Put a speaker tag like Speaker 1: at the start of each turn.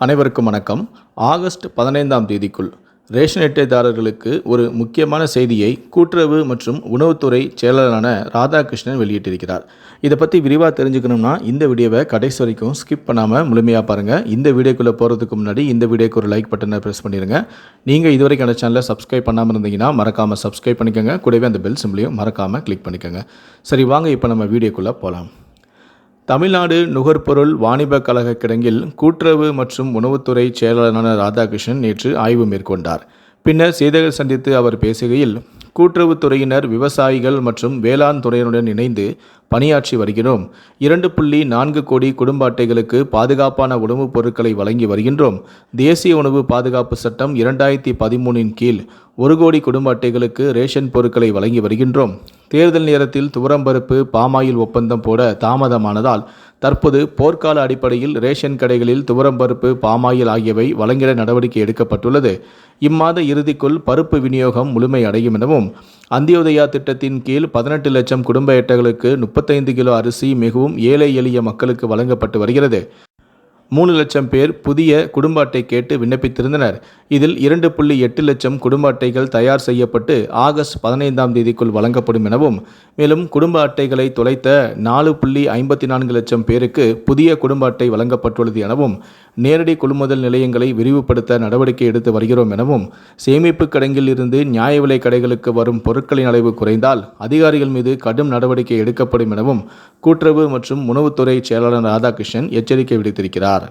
Speaker 1: அனைவருக்கும் வணக்கம். ஆகஸ்ட் பதினைந்தாம் தேதிக்குள் ரேஷன் அட்டைதாரர்களுக்கு ஒரு முக்கியமான செய்தியை கூட்டுறவு மற்றும் உணவுத்துறை செயலாளரான ராதாகிருஷ்ணன் வெளியிட்டிருக்கிறார். இதை பற்றி விரிவாக தெரிஞ்சுக்கணும்னா இந்த வீடியோவை கடைசி வரைக்கும் ஸ்கிப் பண்ணாமல் முழுமையாக பாருங்கள் இந்த வீடியோக்குள்ளே போகிறதுக்கு முன்னாடி இந்த வீடியோக்கு ஒரு லைக் பட்டனை ப்ரெஸ் பண்ணிடுங்க நீங்கள் இதுவரைக்கும் அந்த சேனலை சப்ஸ்கிரைப் பண்ணாமல் இருந்தீங்கன்னா மறக்காமல் சப்ஸ்கிரைப் பண்ணிக்கோங்க. கூடவே அந்த பெல் சிம்லையும் மறக்காமல் கிளிக் பண்ணிக்கோங்க. சரி வாங்க இப்போ நம்ம வீடியோக்குள்ளே போகலாம் தமிழ்நாடு நுகர்பொருள் வாணிப கழக கிடங்கில் கூட்டுறவு மற்றும் உணவுத்துறை செயலாளரான ராதாகிருஷ்ணன் நேற்று ஆய்வு மேற்கொண்டார். பின்னர் செய்திகள் சந்தித்து அவர் பேசுகையில் கூட்டுறவுத்துறையினர் விவசாயிகள் மற்றும் வேளாண் துறையினருடன் இணைந்து பணியாற்றி வருகிறோம். இரண்டு புள்ளி நான்கு கோடி குடும்ப அட்டைகளுக்கு பாதுகாப்பான உணவுப் பொருட்களை வழங்கி வருகின்றோம். தேசிய உணவு பாதுகாப்பு சட்டம் இரண்டாயிரத்தி பதிமூனின் கீழ் ஒரு கோடி குடும்ப அட்டைகளுக்கு ரேஷன் பொருட்களை வழங்கி வருகின்றோம். தேர்தல் நேரத்தில் துவரம்பருப்பு பாமாயில் ஒப்பந்தம் போட தாமதமானதால் தற்போது போர்க்கால அடிப்படையில் ரேஷன் கடைகளில் துவரம்பருப்பு பாமாயில் ஆகியவை வழங்கிட நடவடிக்கை எடுக்கப்பட்டுள்ளது. இம்மாத இறுதிக்குள் பருப்பு விநியோகம் முழுமையடையும் எனவும் அந்தியோதயா திட்டத்தின் கீழ் பதினெட்டு லட்சம் குடும்ப எட்டங்களுக்கு முப்பத்தைந்து கிலோ அரிசி மிகவும் ஏழை எளிய மக்களுக்கு வழங்கப்பட்டு வருகிறது. மூணு லட்சம் பேர் புதிய குடும்ப அட்டை கேட்டு விண்ணப்பித்திருந்தனர். இதில் இரண்டு புள்ளி எட்டு லட்சம் குடும்ப அட்டைகள் தயார் செய்யப்பட்டு ஆகஸ்ட் பதினைந்தாம் தேதிக்குள் வழங்கப்படும் எனவும் மேலும் குடும்ப அட்டைகளை தொலைத்த நாலு புள்ளி ஐம்பத்தி நான்கு லட்சம் பேருக்கு புதிய குடும்ப அட்டை வழங்கப்பட்டுள்ளது எனவும் நேரடி கொள்முதல் நிலையங்களை விரிவுபடுத்த நடவடிக்கை எடுத்து வருகிறோம் எனவும் சேமிப்பு கிடங்கில் இருந்து நியாய விலை கடைகளுக்கு வரும் பொருட்களின் அளவு குறைந்தால் அதிகாரிகள் மீது கடும் நடவடிக்கை எடுக்கப்படும் எனவும் கூட்டுறவு மற்றும் உணவுத்துறை செயலாளர் ராதாகிருஷ்ணன் எச்சரிக்கை விடுத்திருக்கிறார்.